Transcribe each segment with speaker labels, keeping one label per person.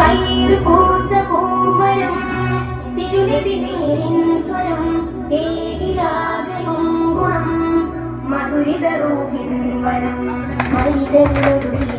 Speaker 1: കയ്യിൽ പൂത്ത പൂമരം തിരുനബി നീരിൻ സ്വരം ഏകിരാഗയും ഗുണം മധുരിത റൂഹിൻ വരം മൈജലൊരുകിയ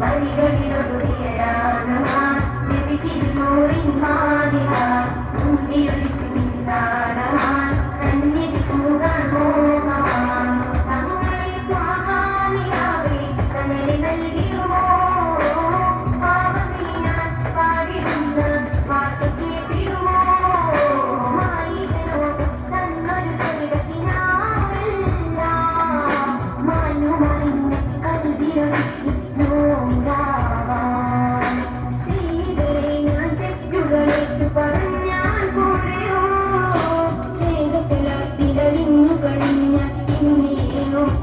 Speaker 1: வழிகளில்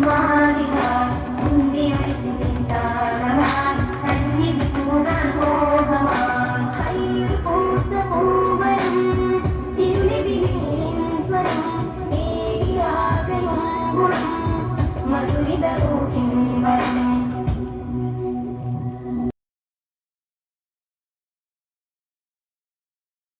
Speaker 1: Money.